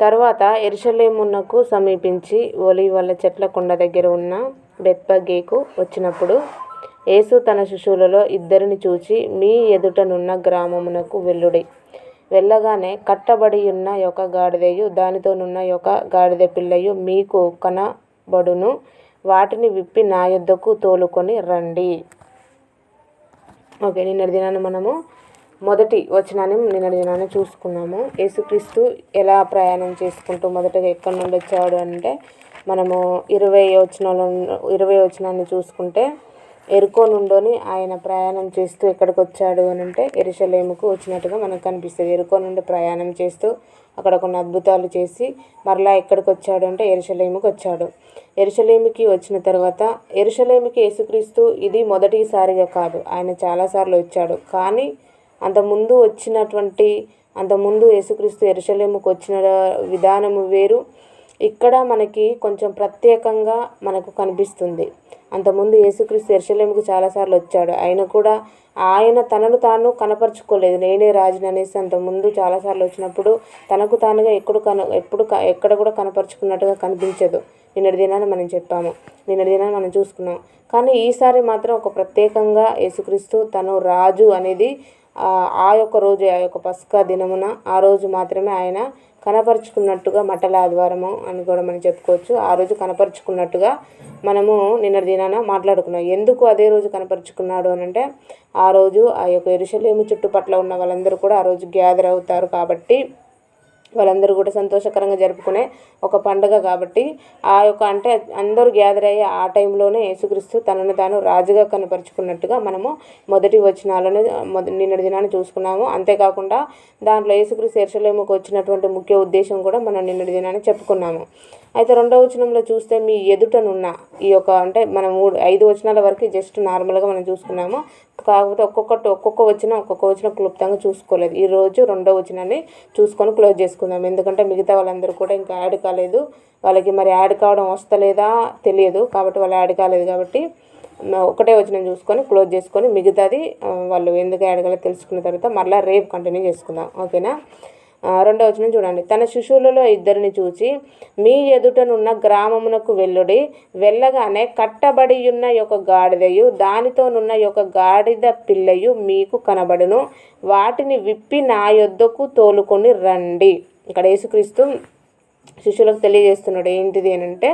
తర్వాత ఎరుషలేమునకు సమీపించి ఒలీవల చెట్ల కొండ దగ్గర ఉన్న బెత్పగేకు వచ్చినప్పుడు యేసు తన శిశువులలో ఇద్దరిని చూచి మీ ఎదుటనున్న గ్రామమునకు వెళ్ళుడి. వెళ్ళగానే కట్టబడి ఉన్న యొక్క గాడిదయు దానితోనున్న యొక్క గాడిద పిల్లయు మీకు కనబడును. వాటిని విప్పి నా యొద్దకు తోలుకొని రండి. ఓకే నిన్న దినాన్ని మనము మొదటి వచనాన్ని నిన్నటి చూసుకున్నాము. యేసుక్రీస్తు ఎలా ప్రయాణం చేసుకుంటూ మొదటగా ఎక్కడి నుండి వచ్చాడు అంటే మనము ఇరవై వచనాలు ఇరవై వచనాన్ని చూసుకుంటే ఎరుకో నుండోని ఆయన ప్రయాణం చేస్తూ ఎక్కడికి వచ్చాడు అని అంటే ఎరుషలేముకు వచ్చినట్టుగా మనకు కనిపిస్తుంది. ఎరుకో నుండి ప్రయాణం చేస్తూ అక్కడ కొన్ని అద్భుతాలు చేసి మరలా ఎక్కడికి వచ్చాడు అంటే ఎరుషలేముకి వచ్చాడు. ఎరుషలేమికి వచ్చిన తర్వాత ఎరుషలేమికి యేసుక్రీస్తు ఇది మొదటిసారిగా కాదు ఆయన చాలాసార్లు వచ్చాడు. కానీ అంతకుముందు వచ్చినటువంటి అంతకుముందు యేసుక్రీస్తు ఎరుషలేముకు వచ్చిన విధానము వేరు. ఇక్కడ మనకి కొంచెం ప్రత్యేకంగా మనకు కనిపిస్తుంది. అంతకుముందు యేసుక్రీస్తు ఎరుషలేముకు చాలాసార్లు వచ్చాడు. ఆయన కూడా ఆయన తనను తాను కనపరుచుకోలేదు. నేనే రాజుని అనేసి అంతకుముందు చాలాసార్లు వచ్చినప్పుడు తనకు తానుగా ఎప్పుడు కన ఎప్పుడు క- ఎక్కడ కూడా కనపరుచుకున్నట్టుగా కనిపించదు. నిన్నటి దినాన్ని మనం చెప్పాము. నిన్నటి దినాన్ని మనం చూసుకున్నాం. కానీ ఈసారి మాత్రం ఒక ప్రత్యేకంగా యేసుక్రీస్తు తను రాజు అనేది ఆ యొక్క రోజు ఆ యొక్క పస్కా దినమున ఆ రోజు మాత్రమే ఆయన కనపరుచుకున్నట్టుగా మటల ఆదివారము అని కూడా మనం చెప్పుకోవచ్చు. ఆ రోజు కనపరుచుకున్నట్టుగా మనము నిన్న దినాన మాట్లాడుకున్నాం. ఎందుకు అదే రోజు కనపరుచుకున్నాడు అని అంటే ఆ రోజు ఆ యొక్క ఎరుసలేము చుట్టుపట్ల ఉన్న వాళ్ళందరూ కూడా ఆ రోజు గ్యాదర్ అవుతారు కాబట్టి వాళ్ళందరూ కూడా సంతోషకరంగా జరుపుకునే ఒక పండుగ కాబట్టి ఆ యొక్క అంటే అందరూ గ్యాదర్ అయ్యే ఆ టైంలోనే యేసుక్రీస్తు తనను తాను రాజుగా కనపరుచుకున్నట్టుగా మనము మొదటి వచనాలను నిన్నటి దినాన్ని చూసుకున్నాము. అంతేకాకుండా దాంట్లో యేసుక్రీస్తు ఎరుసలేముకు వచ్చినటువంటి ముఖ్య ఉద్దేశం కూడా మనం నిన్నటి దినాన్ని చెప్పుకున్నాము. అయితే రెండవ వచనంలో చూస్తే మీ ఎదుటనున్న ఈ యొక్క అంటే మనం మూడు ఐదు వచనాల వరకు జస్ట్ నార్మల్గా మనం చూసుకున్నాము. కాకపోతే ఒక్కొక్కటి ఒక్కొక్క వచనం ఒక్కొక్క వచనం క్లుప్తంగా చూసుకోలేదు. ఈరోజు రెండవ వచనాన్ని చూసుకొని క్లోజ్ చేసుకుందాం. ఎందుకంటే మిగతా వాళ్ళందరూ కూడా ఇంకా యాడ్ కాలేదు. వాళ్ళకి మరి యాడ్ కావడం వస్తలేదా తెలియదు. కాబట్టి వాళ్ళు యాడ్ కాలేదు కాబట్టి ఒకటే వచ్చిన చూసుకొని క్లోజ్ చేసుకొని మిగతాది వాళ్ళు ఎందుకు యాడ్ కాలేదు తెలుసుకున్న తర్వాత మళ్ళీ రేపు కంటిన్యూ చేసుకుందాం. ఓకేనా? రెండో వచనం చూడండి. తన శిశువులలో ఇద్దరిని చూచి మీ ఎదుటనున్న గ్రామమునకు వెళ్ళుడి. వెళ్ళగానే కట్టబడి ఉన్న యొక్క గాడిదయు దానితోనున్న యొక్క గాడిద పిల్లయు మీకు కనబడును. వాటిని విప్పి నా యొద్దకు తోలుకొని రండి. ఇక్కడ యేసుక్రీస్తు శిష్యులకు తెలియజేస్తున్నాడు ఏంటిది అని అంటే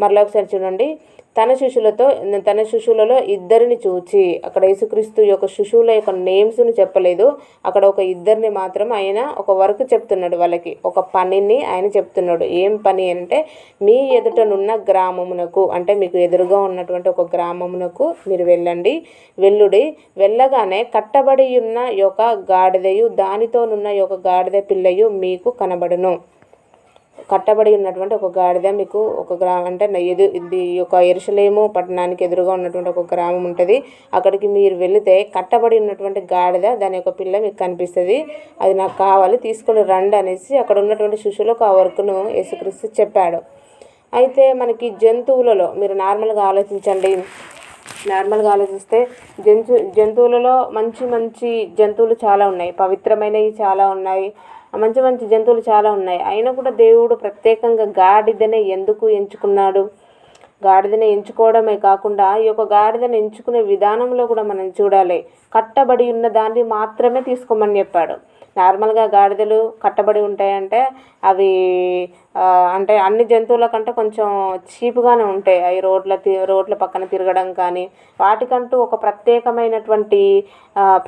మరలా ఒకసారి చూడండి. తన శిష్యులతో తన శిష్యులలో ఇద్దరిని చూచి అక్కడ యేసుక్రీస్తు యొక్క శిశువుల యొక్క నేమ్స్ని చెప్పలేదు. అక్కడ ఒక ఇద్దరిని మాత్రం ఆయన ఒక వర్క్ చెప్తున్నాడు వాళ్ళకి. ఒక పనిని ఆయన చెప్తున్నాడు. ఏం పని అంటే మీ ఎదుటనున్న గ్రామమునకు అంటే మీకు ఎదురుగా ఉన్నటువంటి ఒక గ్రామమునకు మీరు వెళ్ళండి. వెళ్ళుడి. వెళ్ళగానే కట్టబడి ఉన్న యొక్క గాడిదయు దానితోనున్న యొక్క గాడిద పిల్లయు మీకు కనబడును. కట్టబడి ఉన్నటువంటి ఒక గాడిద మీకు ఒక గ్రామం అంటే ఎదు ఇది ఒక ఎరుసలేము పట్టణానికి ఎదురుగా ఉన్నటువంటి ఒక గ్రామం ఉంటుంది. అక్కడికి మీరు వెళితే కట్టబడి ఉన్నటువంటి గాడిద దాని యొక్క పిల్ల మీకు కనిపిస్తుంది. అది నాకు కావాలి తీసుకొని రండి అనేసి అక్కడ ఉన్నటువంటి శిష్యులకు ఆ వర్క్ను యేసుక్రీస్తు చెప్పాడు. అయితే మనకి జంతువులలో మీరు నార్మల్గా ఆలోచించండి. నార్మల్గా ఆలోచిస్తే జంతు జంతువులలో మంచి మంచి జంతువులు చాలా ఉన్నాయి. పవిత్రమైనవి చాలా ఉన్నాయి. మంచి మంచి జంతువులు చాలా ఉన్నాయి. అయినా కూడా దేవుడు ప్రత్యేకంగా గాడిదనే ఎందుకు ఎంచుకున్నాడు? గాడిదను ఎంచుకోవడమే కాకుండా ఈ యొక్క గాడిదను ఎంచుకునే విధానంలో కూడా మనం చూడాలి. కట్టబడి ఉన్న దాన్ని మాత్రమే తీసుకోమని చెప్పాడు. నార్మల్గా గాడిదలు కట్టబడి ఉంటాయంటే అవి అంటే అన్ని జంతువుల కంటే కొంచెం చీప్గానే ఉంటాయి. అవి రోడ్ల రోడ్ల పక్కన తిరగడం కానీ వాటికంటూ ఒక ప్రత్యేకమైనటువంటి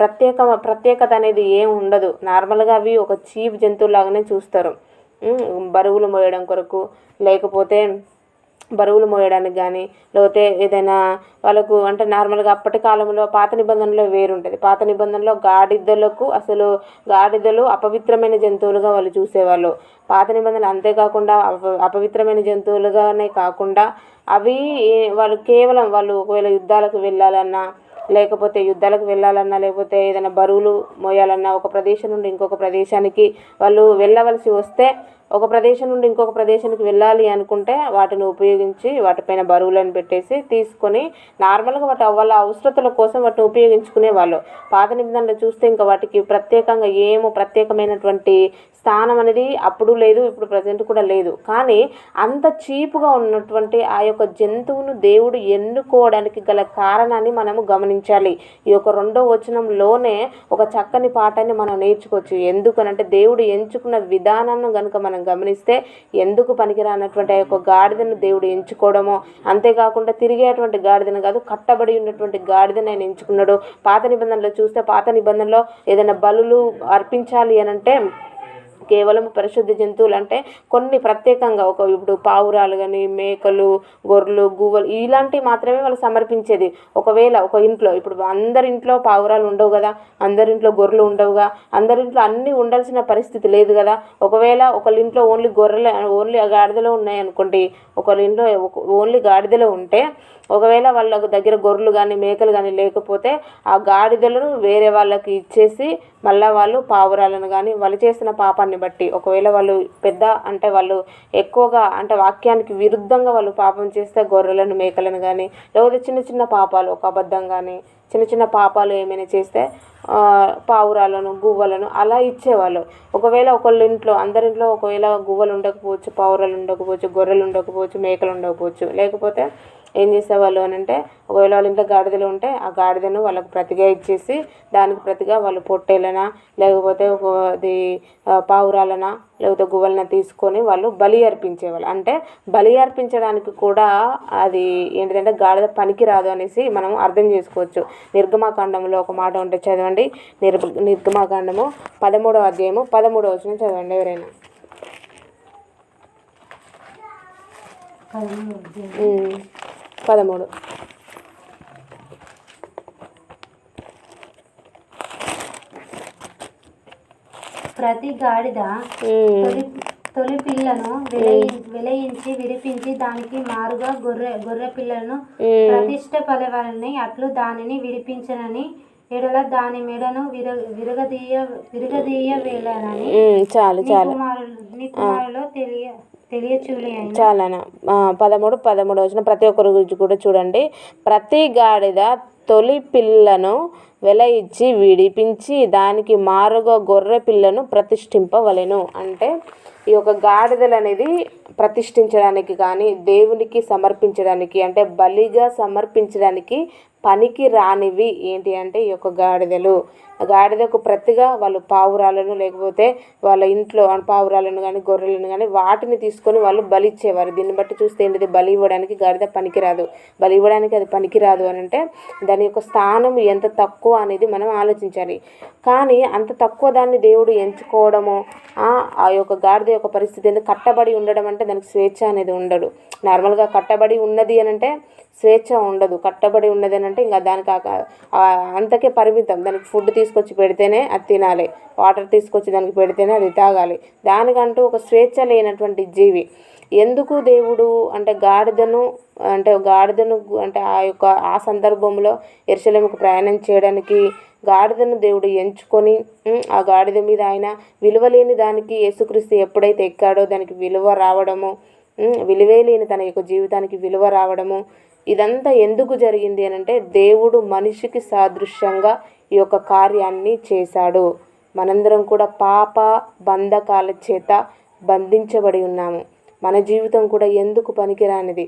ప్రత్యేక ప్రత్యేకత అనేది ఏం ఉండదు. నార్మల్గా అవి ఒక చీప్ జంతువులాగానే చూస్తారు. బరువులు మోయడం కొరకు లేకపోతే బరువులు మోయడానికి కానీ లేకపోతే ఏదైనా వాళ్ళకు అంటే నార్మల్గా అప్పటి కాలంలో పాత నిబంధనలో వేరుంటుంది. పాత నిబంధనలో గాడిదలకు అసలు గాడిదలు అపవిత్రమైన జంతువులుగా వాళ్ళు చూసేవాళ్ళు. పాత నిబంధనలు అంతేకాకుండా అప అపవిత్రమైన జంతువులుగానే కాకుండా అవి వాళ్ళు కేవలం వాళ్ళు ఒకవేళ యుద్ధాలకు వెళ్ళాలన్నా లేకపోతే యుద్ధాలకు వెళ్ళాలన్నా లేకపోతే ఏదైనా బరువులు మోయాలన్నా ఒక ప్రదేశం నుండి ఇంకొక ప్రదేశానికి వాళ్ళు వెళ్ళవలసి వస్తే ఒక ప్రదేశం నుండి ఇంకొక ప్రదేశానికి వెళ్ళాలి అనుకుంటే వాటిని ఉపయోగించి వాటిపైన బరువులను పెట్టేసి తీసుకొని నార్మల్గా వాటి వాళ్ళ అవసరతల కోసం వాటిని ఉపయోగించుకునే వాళ్ళు. పాత నిబంధనలు చూస్తే ఇంకా వాటికి ప్రత్యేకంగా ఏమో ప్రత్యేకమైనటువంటి స్థానం అనేది అప్పుడు లేదు ఇప్పుడు ప్రజెంట్ కూడా లేదు. కానీ అంత చీపుగా ఉన్నటువంటి ఆ యొక్క జంతువును దేవుడు ఎన్నుకోవడానికి గల కారణాన్ని మనము గమనించాలి. ఈ యొక్క రెండో వచనంలోనే ఒక చక్కని పాఠాన్ని మనం నేర్చుకోవచ్చు. ఎందుకనంటే దేవుడు ఎంచుకున్న విధానాన్ని కనుక మనం గమనిస్తే ఎందుకు పనికిరానటువంటి ఆ యొక్క గాడిదను దేవుడు ఎంచుకోవడమో. అంతేకాకుండా తిరిగేటువంటి గాడిదను కాదు కట్టబడి ఉన్నటువంటి గాడిదను ఆయన ఎంచుకున్నాడు. పాత నిబంధనలో చూస్తే పాత నిబంధనలో ఏదైనా బలులు అర్పించాలి అని అంటే కేవలం పరిశుద్ధ జంతువులు అంటే కొన్ని ప్రత్యేకంగా ఒక ఇప్పుడు పావురాలు కానీ మేకలు గొర్రెలు గువ్వలు ఇలాంటివి మాత్రమే వాళ్ళు సమర్పించేది. ఒకవేళ ఒక ఇంట్లో ఇప్పుడు అందరి ఇంట్లో పావురాలు ఉండవు కదా అందరింట్లో గొర్రెలు ఉండవుగా అందరింట్లో అన్నీ ఉండాల్సిన పరిస్థితి లేదు కదా. ఒకవేళ ఒకళ్ళ ఇంట్లో ఓన్లీ గొర్రెలు ఓన్లీ గాడిదలో ఉన్నాయి అనుకోండి ఒకళ్ళ ఇంట్లో ఓన్లీ గాడిదలో ఉంటే ఒకవేళ వాళ్ళ దగ్గర గొర్రెలు కానీ మేకలు కానీ లేకపోతే ఆ గాడిదలను వేరే వాళ్ళకి ఇచ్చేసి మళ్ళీ వాళ్ళు పావురాలను కానీ వాళ్ళు చేసిన పాపాన్ని బట్టి ఒకవేళ వాళ్ళు పెద్ద అంటే వాళ్ళు ఎక్కువగా అంటే వాక్యానికి విరుద్ధంగా వాళ్ళు పాపం చేస్తే గొర్రెలను మేకలను కానీ లేకపోతే చిన్న చిన్న పాపాలు ఒక అబద్ధం కానీ చిన్న చిన్న పాపాలు ఏమైనా చేస్తే పావురాలను గువ్వలను అలా ఇచ్చేవాళ్ళు. ఒకవేళ ఒకళ్ళ ఇంట్లో అందరింట్లో ఒకవేళ గువ్వలు ఉండకపోవచ్చు పావురాలు ఉండకపోవచ్చు గొర్రెలు ఉండకపోవచ్చు మేకలు ఉండకపోవచ్చు. లేకపోతే ఏం చేసేవాళ్ళు అని అంటే ఒకవేళ వాళ్ళ ఇంట్లో గాడిదలు ఉంటే ఆ గాడిదను వాళ్ళకు ప్రతిగా ఇచ్చేసి దానికి ప్రతిగా వాళ్ళు పొట్టేలనా లేకపోతే ఒక అది పావురాలనా లేకపోతే గువ్వలన తీసుకొని వాళ్ళు బలి అర్పించేవాళ్ళు. అంటే బలి అర్పించడానికి కూడా అది ఏంటిదంటే గాడిద పనికి రాదు అనేసి మనం అర్థం చేసుకోవచ్చు. నిర్గమాకాండంలో ఒక మాట ఉంటే చదవండి. నిర్ నిర్గమాకాండము పదమూడవ అధ్యాయము పదమూడవ వచ్చిన చదవండి ఎవరైనా. పదమూడు. ప్రతి గాడిద తొలి తొలి పిల్లను వెలయి వెలయించి విడిపించి దానికి మారుగా గొర్రె గొర్రె పిల్లను ప్రతిష్ట పలవాలని అట్లు దానిని విడిపించనని ఎడల దాని మెడను విర విరగదీయ విరగదీయ వేళనని చాలు చాలు. నీ కుమారులో తెలియ చాలన. పదమూడు పదమూడు వచ్చిన ప్రతి ఒక్కరి గురించి కూడా చూడండి. ప్రతి గాడిద తొలి పిల్లను వెల ఇచ్చి విడిపించి దానికి మారుగా గొర్రె పిల్లను ప్రతిష్ఠింపవలెను. అంటే ఈ యొక్క గాడిదలు అనేది ప్రతిష్ఠించడానికి కానీ దేవునికి సమర్పించడానికి అంటే బలిగా సమర్పించడానికి పనికి రానివి ఏంటి అంటే ఈ యొక్క గాడిదలు. గాడిదకు ప్రతిగా వాళ్ళు పావురాలను లేకపోతే వాళ్ళ ఇంట్లో పావురాలను కానీ గొర్రెలను కానీ వాటిని తీసుకొని వాళ్ళు బలి ఇచ్చేవారు. దీన్ని బట్టి చూస్తే ఏంటిది? బలి ఇవ్వడానికి గాడిద పనికిరాదు. బలి ఇవ్వడానికి అది పనికిరాదు అని అంటే దాని యొక్క స్థానం ఎంత తక్కువ అనేది మనం ఆలోచించాలి. కానీ అంత తక్కువ దాన్ని దేవుడు ఎంచుకోవడము ఆ యొక్క గాడిద యొక్క పరిస్థితి ఎందుకు కట్టబడి ఉండడం అంటే దానికి స్వేచ్ఛ అనేది ఉండడు నార్మల్గా కట్టబడి ఉన్నది అని అంటే స్వేచ్ఛ ఉండదు. కట్టబడి ఉన్నది అని అంటే ఇంకా దానికి అంతకే పరిమితం. దానికి ఫుడ్ తీసుకొచ్చి పెడితేనే అది తినాలి. వాటర్ తీసుకొచ్చి దానికి పెడితేనే అది తాగాలి. దానికంటూ ఒక స్వేచ్ఛ లేనటువంటి జీవి. ఎందుకు దేవుడు అంటే గాడిదను అంటే గాడిదను అంటే ఆ యొక్క ఆ సందర్భంలో ఎరుసలేముకు ప్రయాణం చేయడానికి గాడిదను దేవుడు ఎంచుకొని ఆ గాడిద మీద ఆయన విలువలేని దానికి యేసుక్రీస్తు ఎప్పుడైతే ఎక్కాడో దానికి విలువ రావడము విలువే లేని తన యొక్క జీవితానికి విలువ రావడము ఇదంతా ఎందుకు జరిగింది అని అంటే దేవుడు మనిషికి సాదృశ్యంగా ఈ యొక్క కార్యాన్ని చేశాడు. మనందరం కూడా పాప బంధకాల చేత బంధించబడి ఉన్నాము. మన జీవితం కూడా ఎందుకు పనికిరానిది?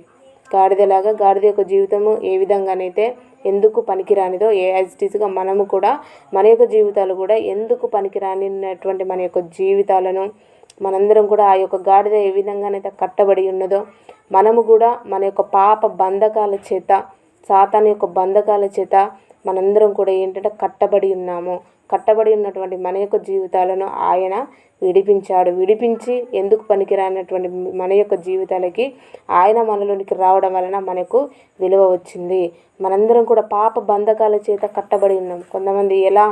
గాడిదలాగా గాడిద యొక్క జీవితము ఏ విధంగానైతే ఎందుకు పనికిరానిదో ఏ యాజిటీస్గా మనము కూడా మన యొక్క జీవితాలు కూడా ఎందుకు పనికిరానినటువంటి మన యొక్క జీవితాలను మనందరం కూడా ఆ యొక్క గాడిద ఏ విధంగానైతే కట్టబడి ఉన్నదో మనము కూడా మన యొక్క పాప బంధకాల చేత సాతాన్ యొక్క బంధకాల చేత మనందరం కూడా ఏంటంటే కట్టబడి ఉన్నాము. కట్టబడి ఉన్నటువంటి మన యొక్క జీవితాలను ఆయన విడిపించాడు. విడిపించి ఎందుకు పనికిరానటువంటి మన యొక్క జీవితాలకి ఆయన మనలోనికి రావడం వలన మనకు విలువ వచ్చింది. మనందరం కూడా పాప బంధకాల చేత కట్టబడి ఉన్నాం. కొంతమంది ఎలా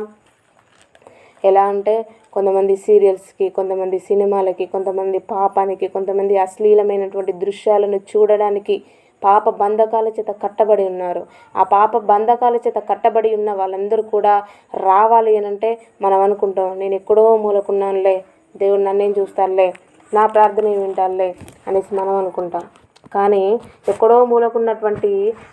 ఎలా అంటే కొంతమంది సీరియల్స్కి కొంతమంది సినిమాలకి కొంతమంది పాపానికి కొంతమంది అశ్లీలమైనటువంటి దృశ్యాలను చూడడానికి పాప బంధకాల చేత కట్టబడి ఉన్నారు. ఆ పాప బంధకాల చేత కట్టబడి ఉన్న వాళ్ళందరూ కూడా రావాలి అని అంటే మనం అనుకుంటాం నేను ఎక్కడో మూలకున్నానులే దేవుడు నన్నేం చూస్తానులే నా ప్రార్థన ఏమి అనేసి మనం అనుకుంటాం. కానీ ఎక్కడో మూలకున్నటువంటి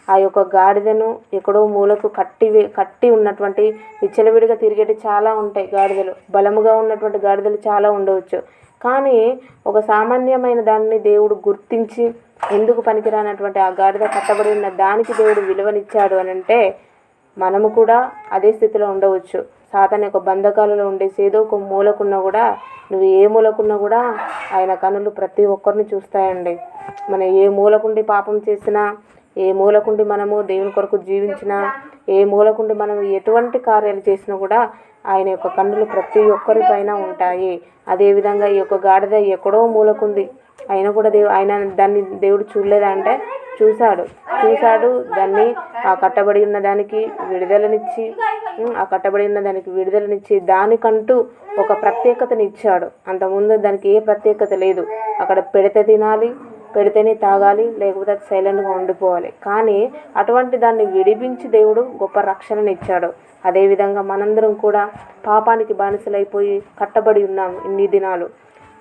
ఆ యొక్క గాడిదను ఎక్కడో మూలకు కట్టి కట్టి ఉన్నటువంటి విచ్చలవిడిగా తిరిగేటి చాలా ఉంటాయి గాడిదలు. బలముగా ఉన్నటువంటి గాడిదలు చాలా ఉండవచ్చు. కానీ ఒక సామాన్యమైన దాన్ని దేవుడు గుర్తించి ఎందుకు పనికిరానటువంటి ఆ గాడిద కట్టబడి ఉన్న దానికి దేవుడు విలువనిచ్చాడు అని అంటే మనము కూడా అదే స్థితిలో ఉండవచ్చు. సాతాన్ యొక్క బంధకాలలో ఉండేసి ఏదో ఒక మూలకున్నా కూడా నువ్వు ఏ మూలకున్నా కూడా ఆయన కనులు ప్రతి ఒక్కరిని చూస్తాయండి. మనం ఏ మూలకుండి పాపం చేసినా ఏ మూలకుండి మనము దేవుని కొరకు జీవించినా ఏ మూలకుండి మనం ఎటువంటి కార్యాలు చేసినా కూడా ఆయన యొక్క కన్నులు ప్రతి ఒక్కరి పైన ఉంటాయి. అదేవిధంగా ఈ యొక్క గాడిద ఎక్కడో మూలకుంది. అయినా కూడా దేవు ఆయన దాన్ని దేవుడు చూడలేదా అంటే చూశాడు. చూశాడు దాన్ని ఆ కట్టబడి ఉన్న దానికి విడుదలనిచ్చి ఆ కట్టబడి ఉన్న దానికి విడుదలనిచ్చి దానికంటూ ఒక ప్రత్యేకతని ఇచ్చాడు. అంతకుముందు దానికి ఏ ప్రత్యేకత లేదు. అక్కడ పెడితే తినాలి పెడితేనే తాగాలి లేకపోతే అది సైలెంట్గా ఉండిపోవాలి. కానీ అటువంటి దాన్ని విడిపించి దేవుడు గొప్ప రక్షణని ఇచ్చాడు. అదేవిధంగా మనందరం కూడా పాపానికి బానిసలైపోయి కట్టబడి ఉన్నాం ఇన్ని దినాలు.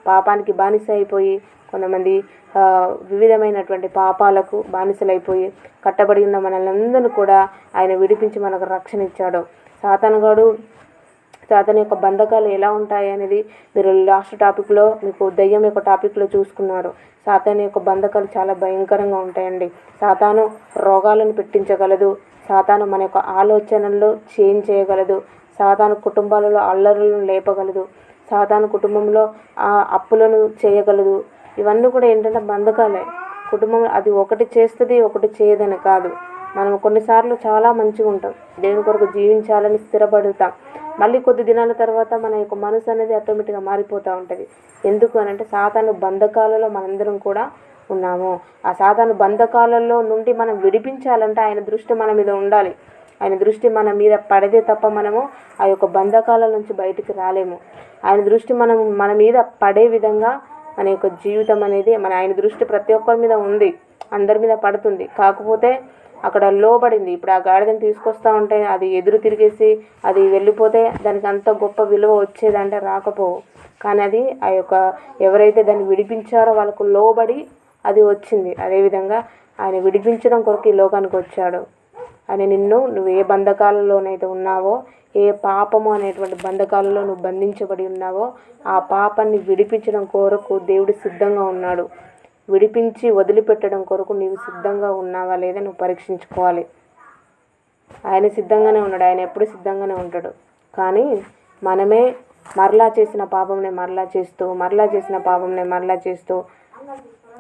పాపానికి బానిస అయిపోయి కొంతమంది వివిధమైనటువంటి పాపాలకు బానిసలైపోయి కట్టబడి ఉన్న మనల్ని కూడా ఆయన విడిపించి మనకు రక్షణ ఇచ్చాడు. సాతనగాడు సాతన యొక్క బంధకాలు ఎలా ఉంటాయి అనేది మీరు లాస్ట్ టాపిక్లో మీకు దయ్యం యొక్క టాపిక్లో చూసుకున్నారు. సాతాను యొక్క బంధకాలు చాలా భయంకరంగా ఉంటాయండి. సాతాను రోగాలను పెట్టించగలదు. సాతాను మన యొక్క ఆలోచనల్లో చేంజ్ చేయగలదు. సాతాను కుటుంబాలలో అల్లరులను లేపగలదు. సాతాను కుటుంబంలో ఆ అప్పులను చేయగలదు. ఇవన్నీ కూడా ఏంటంటే బంధకాలే. కుటుంబం అది ఒకటి చేస్తుంది ఒకటి చేయదని కాదు. మనం కొన్నిసార్లు చాలా మంచిగా ఉంటాం. దేవుని కొరకు జీవించాలని స్థిరపడుతాం. మళ్ళీ కొద్ది దినాల తర్వాత మన యొక్క మనసు అనేది ఆటోమేటిక్గా మారిపోతూ ఉంటుంది. ఎందుకు అని అంటే సాతాను బంధకాలలో మనందరం కూడా ఉన్నాము. ఆ సాతాను బంధకాలలో నుండి మనం విడిపించాలంటే ఆయన దృష్టి మన మీద ఉండాలి. ఆయన దృష్టి మన మీద పడితే తప్ప మనము ఆ యొక్క బంధకాల నుంచి బయటికి రాలేము. ఆయన దృష్టి మనం మన మీద పడే విధంగా మన యొక్క జీవితం అనేది మన ఆయన దృష్టి ప్రతి ఒక్కరి మీద ఉంది. అందరి మీద పడుతుంది. కాకపోతే అక్కడ లోబడింది. ఇప్పుడు ఆ గాడిదని తీసుకొస్తా ఉంటే అది ఎదురు తిరిగేసి అది వెళ్ళిపోతే దానికి అంత గొప్ప విలువ వచ్చేదంటే రాకపోవు కానీ అది ఆ యొక్క ఎవరైతే దాన్ని విడిపించారో వాళ్ళకు లోబడి అది వచ్చింది. అదేవిధంగా ఆయన విడిపించడం కొరకు ఈ లోకానికి వచ్చాడు. అని నిన్ను నువ్వు ఏ బంధకాలలోనైతే ఉన్నావో ఏ పాపము అనేటువంటి బంధకాలలో నువ్వు బంధించబడి ఉన్నావో ఆ పాపాన్ని విడిపించడం కొరకు దేవుడు సిద్ధంగా ఉన్నాడు. విడిపించి వదిలిపెట్టడం కొరకు నీవు సిద్ధంగా ఉన్నావా లేదా నువ్వు పరీక్షించుకోవాలి. ఆయన సిద్ధంగానే ఉన్నాడు. ఆయన ఎప్పుడు సిద్ధంగానే ఉంటాడు. కానీ మనమే మరలా చేసిన పాపంని మరలా చేస్తూ మరలా చేసిన పాపంని మరలా చేస్తూ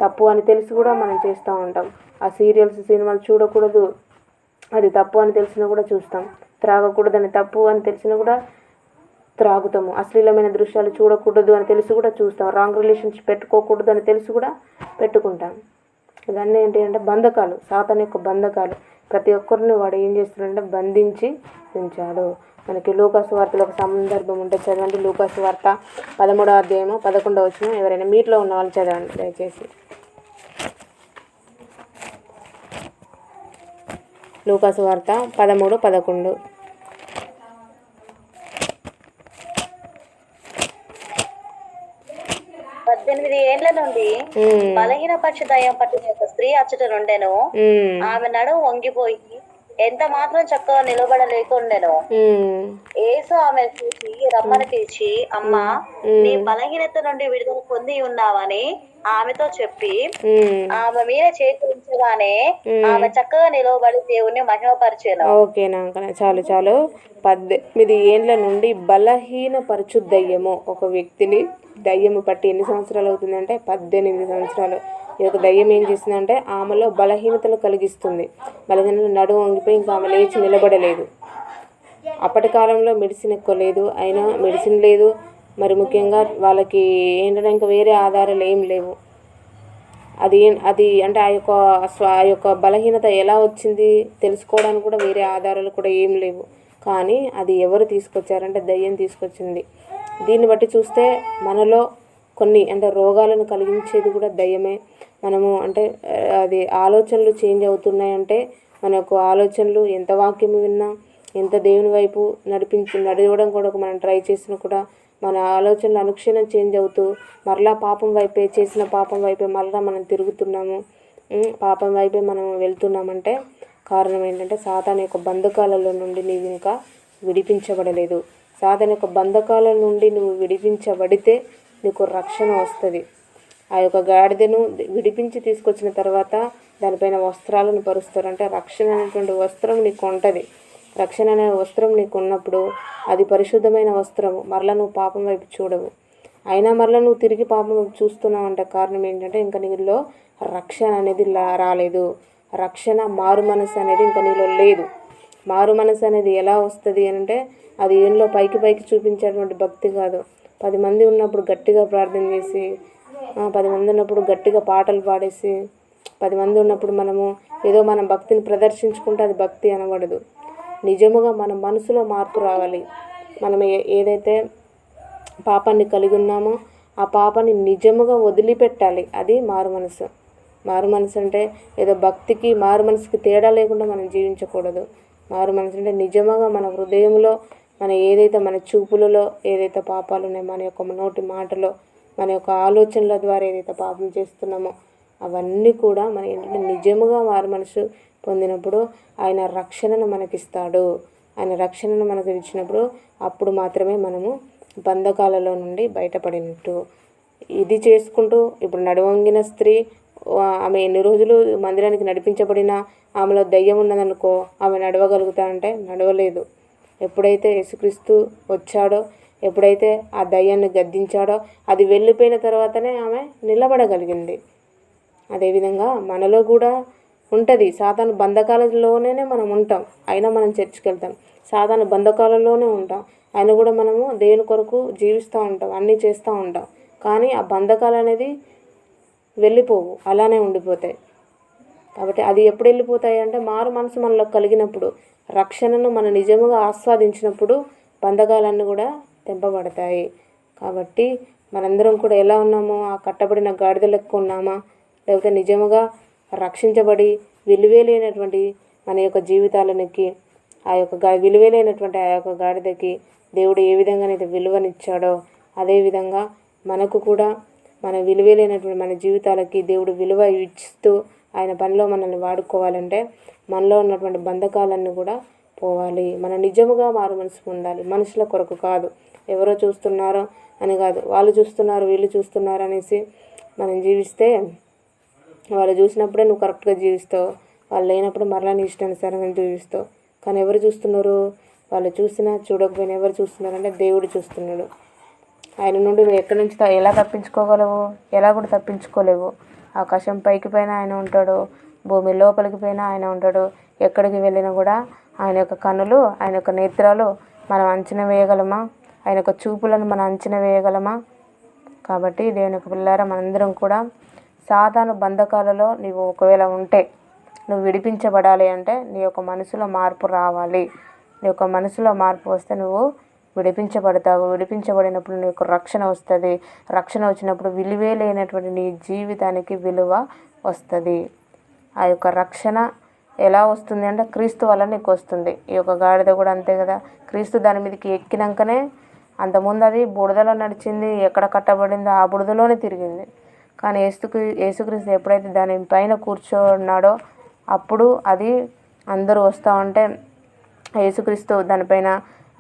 తప్పు అని తెలిసి కూడా మనం చేస్తూ ఉంటాం. ఆ సీరియల్స్ సినిమాలు చూడకూడదు. అది తప్పు అని తెలిసినా కూడా చూస్తాం. త్రాగకూడదని తప్పు అని తెలిసినా కూడా త్రాగుతాము. అశ్లీలమైన దృశ్యాలు చూడకూడదు అని తెలిసి కూడా చూస్తాం. రాంగ్ రిలేషన్స్ పెట్టుకోకూడదు అని తెలిసి కూడా పెట్టుకుంటాం. ఇవన్నీ ఏంటి అంటే బంధకాలు. సాతాన్ యొక్క బంధకాలు. ప్రతి ఒక్కరిని వాడు ఏం చేస్తున్నాడంటే బంధించి ఉంచాడు. మనకి లూకాసు వార్తలో ఒక సందర్భం ఉంటే చదవండి. లూకాసు వార్త పదమూడవ అధ్యాయము పదకొండవ వచ్చిన ఎవరైనా మీట్లో ఉన్న వాళ్ళు చదవండి దయచేసి. లూకాసు వార్త పదమూడు పదకొండు పద్దెనిమిది బలహీన పక్ష దయ్యం పట్టిన యొక్క స్త్రీ అచ్చట నుండెను ఆమె నడుము వంగిపోయి ఎంత మాత్రం చక్కగా నిలబడలేకుండెను. ఏసు ఆమె చూసి రమ్మని పిలిచి అమ్మా నీ బలహీనత నుండి విడుదల పొంది ఉన్నావని ఆమెతో చెప్పి. ఆమె మీద చేతి ఉంచగానే ఆమె చక్కగా నిలవబడి దేవుణ్ణి మహిమపరిచాను. ఓకేనా చాలు చాలు. పద్దెనిమిది ఏండ్ల నుండి బలహీనపరచు దయ్యము ఒక వ్యక్తిని దయ్యము పట్టి ఎన్ని సంవత్సరాలు అవుతుందంటే పద్దెనిమిది సంవత్సరాలు. ఈ యొక్క దయ్యం ఏం చేసిందంటే ఆమెలో బలహీనతలు కలిగిస్తుంది. బలహీనతలు నడుము వంగిపోయి ఇంకా ఆమె లేచి నిలబడలేదు. అప్పటి కాలంలో మెడిసిన్ ఎక్కువ లేదు. అయినా మెడిసిన్ లేదు. మరి ముఖ్యంగా వాళ్ళకి ఏంటంటే ఇంకా వేరే ఆధారాలు ఏం లేవు. అది అది అంటే ఆ యొక్క ఆ యొక్క బలహీనత ఎలా వచ్చింది తెలుసుకోవడానికి కూడా వేరే ఆధారాలు కూడా ఏం లేవు. కానీ అది ఎవరు తీసుకొచ్చారంటే దయ్యం తీసుకొచ్చింది. దీన్ని బట్టి చూస్తే మనలో కొన్ని అంటే రోగాలను కలిగించేది కూడా దయ్యమే. మనము అంటే అది ఆలోచనలు చేంజ్ అవుతున్నాయంటే మన యొక్క ఆలోచనలు ఎంత వాక్యం విన్నా ఎంత దేవుని వైపు నడిపించి నడవడం కూడా మనం ట్రై చేసినా కూడా మన ఆలోచనలు అనుక్షణం చేంజ్ అవుతూ మరలా పాపం వైపే చేసిన పాపం వైపే మరలా మనం తిరుగుతున్నాము. పాపం వైపే మనం వెళ్తున్నామంటే కారణం ఏంటంటే సాతాన్ యొక్క బంధకాలలో నుండి నీవు ఇంకా విడిపించబడలేదు. సాతాన్ యొక్క బంధకాల నుండి నువ్వు విడిపించబడితే నీకు రక్షణ వస్తుంది. ఆ యొక్క గాడిదను విడిపించి తీసుకొచ్చిన తర్వాత దానిపైన వస్త్రాలను పరుస్తారు. అంటే రక్షణ అనేటువంటి వస్త్రం నీకు ఉంటుంది. రక్షణ అనే వస్త్రం నీకు ఉన్నప్పుడు అది పరిశుద్ధమైన వస్త్రము. మరలా నువ్వు పాపం వైపు చూడవు. అయినా మరలా నువ్వు తిరిగి పాపం వైపు చూస్తున్నావు అంటే కారణం ఏంటంటే ఇంకా నీలో రక్షణ అనేది రాలేదు. రక్షణ మారు మనసు అనేది ఇంకా నీలో లేదు. మారు మనసు అనేది ఎలా వస్తుంది అంటే అది ఏంలో పైకి పైకి చూపించేటువంటి భక్తి కాదు. పది మంది ఉన్నప్పుడు గట్టిగా ప్రార్థన చేసి పది మంది ఉన్నప్పుడు గట్టిగా పాటలు పాడేసి పది మంది ఉన్నప్పుడు మనము ఏదో మన భక్తిని ప్రదర్శించుకుంటే అది భక్తి అనబడదు. నిజముగా మన మనసులో మార్పు రావాలి. మనం ఏ ఏదైతే పాపాన్ని కలిగి ఉన్నామో ఆ పాపాన్ని నిజముగా వదిలిపెట్టాలి. అది మారు మనసు. మారు మనసు అంటే ఏదో భక్తికి మారు మనసుకి తేడా లేకుండా మనం జీవించకూడదు. మారు మనసు అంటే నిజముగా మన హృదయంలో మన ఏదైతే మన చూపులలో ఏదైతే పాపాలు ఉన్నాయో మన యొక్క నోటి మాటలో మన యొక్క ఆలోచనల ద్వారా ఏదైతే పాపం చేస్తున్నామో అవన్నీ కూడా మన ఏంటంటే నిజముగా మారు మనసు పొందినప్పుడు ఆయన రక్షణను మనకిస్తాడు. ఆయన రక్షణను మనకు ఇచ్చినప్పుడు అప్పుడు మాత్రమే మనము బంధకాలలో నుండి బయటపడినట్టు. ఇది చేసుకుంటూ ఇప్పుడు నడువంగిన స్త్రీ ఆమె ఎన్ని రోజులు మందిరానికి నడిపించబడిన ఆమెలో దయ్యం ఉన్నదనుకో ఆమె నడవగలుగుతా అంటే నడవలేదు. ఎప్పుడైతే యేసుక్రీస్తు వచ్చాడో ఎప్పుడైతే ఆ దయ్యాన్ని గద్దించాడో అది వెళ్ళిపోయిన తర్వాతనే ఆమె నిలబడగలిగింది. అదేవిధంగా మనలో కూడా ఉంటుంది. సాధారణ బంధకాలలోనే మనం ఉంటాం. అయినా మనం చర్చికి వెళ్తాం. సాధారణ బంధకాలలోనే ఉంటాం. అయినా కూడా మనము దేవుని కొరకు జీవిస్తూ ఉంటాం. అన్నీ చేస్తూ ఉంటాం. కానీ ఆ బంధకాలు అనేది వెళ్ళిపోవు. అలానే ఉండిపోతాయి. కాబట్టి అది ఎప్పుడు వెళ్ళిపోతాయి అంటే మారు మనసు మనలో కలిగినప్పుడు రక్షణను మనం నిజముగా ఆస్వాదించినప్పుడు బంధకాలన్నీ కూడా తెంపబడతాయి. కాబట్టి మనందరం కూడా ఎలా ఉన్నామో ఆ కట్టబడిన గాడిద లెక్క ఉన్నామా లేకపోతే నిజముగా రక్షించబడి విలువేలేనటువంటి మన యొక్క జీవితాలనికి ఆ యొక్క గా విలువేలేనటువంటి ఆ యొక్క గాడిదకి దేవుడు ఏ విధంగానైతే విలువనిచ్చాడో అదేవిధంగా మనకు కూడా మన విలువైనటువంటి మన జీవితాలకి దేవుడు విలువ ఇస్తూ ఆయన పనిలో మనల్ని వాడుకోవాలంటే మనలో ఉన్నటువంటి బంధకాలన్నీ కూడా పోవాలి. మన నిజముగా మారు మనసు పొందాలి. మనుషుల కొరకు కాదు. ఎవరో చూస్తున్నారో అని కాదు. వాళ్ళు చూస్తున్నారు వీళ్ళు చూస్తున్నారు అనేసి మనం జీవిస్తే వాళ్ళు చూసినప్పుడే నువ్వు కరెక్ట్గా జీవిస్తావు. వాళ్ళు లేనప్పుడు మరలా నీ ఇష్టానుసారంగా జీవిస్తావు. కానీ ఎవరు చూస్తున్నారు? వాళ్ళు చూసినా చూడకపోయినా ఎవరు చూస్తున్నారు అంటే దేవుడు చూస్తున్నాడు. ఆయన నుండి నువ్వు ఎక్కడి నుంచి ఎలా తప్పించుకోగలవు? ఎలా కూడా తప్పించుకోలేవు. ఆకాశం పైకి పైన ఆయన ఉంటాడు. భూమి లోపలికి పైన ఆయన ఉంటాడు. ఎక్కడికి వెళ్ళినా కూడా ఆయన యొక్క కనులు ఆయన యొక్క నేత్రాలు మనం అంచనా వేయగలమా? ఆయన యొక్క చూపులను మనం అంచనా వేయగలమా? కాబట్టి దేవుని యొక్క పిల్లారా మనందరం కూడా సాధారణ బంధకాలలో నీవు ఒకవేళ ఉంటే నువ్వు విడిపించబడాలి అంటే నీ యొక్క మనసులో మార్పు రావాలి. నీ యొక్క మనసులో మార్పు వస్తే నువ్వు విడిపించబడతావు విడిపించబడినప్పుడు నీకు రక్షణ వస్తుంది. రక్షణ వచ్చినప్పుడు విలువే లేనటువంటి నీ జీవితానికి విలువ వస్తుంది. ఆ యొక్క రక్షణ ఎలా వస్తుంది అంటే క్రీస్తు వల్ల నీకు వస్తుంది. ఈ యొక్క గాడిద కూడా అంతే కదా. క్రీస్తు దాని మీదకి ఎక్కినాకనే అంతకుముందు అది బుడదలో నడిచింది ఎక్కడ కట్టబడిందో ఆ బుడదలోనే తిరిగింది. కానీ ఏసుకు ఏసుక్రీస్తు ఎప్పుడైతే దాని పైన కూర్చోన్నాడో అప్పుడు అది అందరూ వస్తూ ఉంటే యేసుక్రీస్తు దానిపైన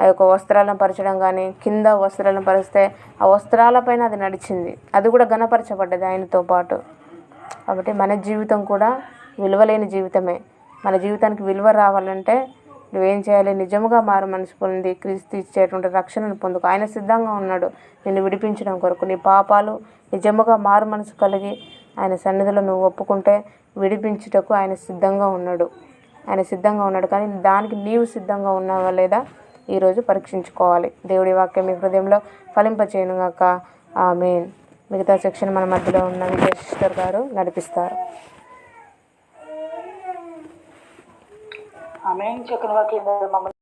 ఆ యొక్క వస్త్రాలను పరచడం కానీ కింద వస్త్రాలను పరిస్తే ఆ వస్త్రాలపైన అది నడిచింది. అది కూడా గణపరచబడ్డది ఆయనతో పాటు. కాబట్టి మన జీవితం కూడా విలువలేని జీవితమే. మన జీవితానికి విలువ రావాలంటే నువ్వేం చేయాలి? నిజముగా మారు మనసు పొంది క్రీస్తు ఇచ్చేటువంటి రక్షణను పొందుకు. ఆయన సిద్ధంగా ఉన్నాడు. నిన్ను విడిపించడం కొరకు నీ పాపాలు నిజముగా మారు మనసు కలిగి ఆయన సన్నిధిలో నువ్వు ఒప్పుకుంటే విడిపించుటకు ఆయన సిద్ధంగా ఉన్నాడు. ఆయన సిద్ధంగా ఉన్నాడు. కానీ దానికి నీవు సిద్ధంగా ఉన్నావా లేదా ఈరోజు పరీక్షించుకోవాలి. దేవుడి వాక్యం మీ హృదయంలో ఫలింపచేయనుగాక ఆమె మిగతా సెక్షన్ మన మధ్యలో ఉన్న విజయ గారు నడిపిస్తారు. ఆమె చక్కని వాక్యం మమ్మల్ని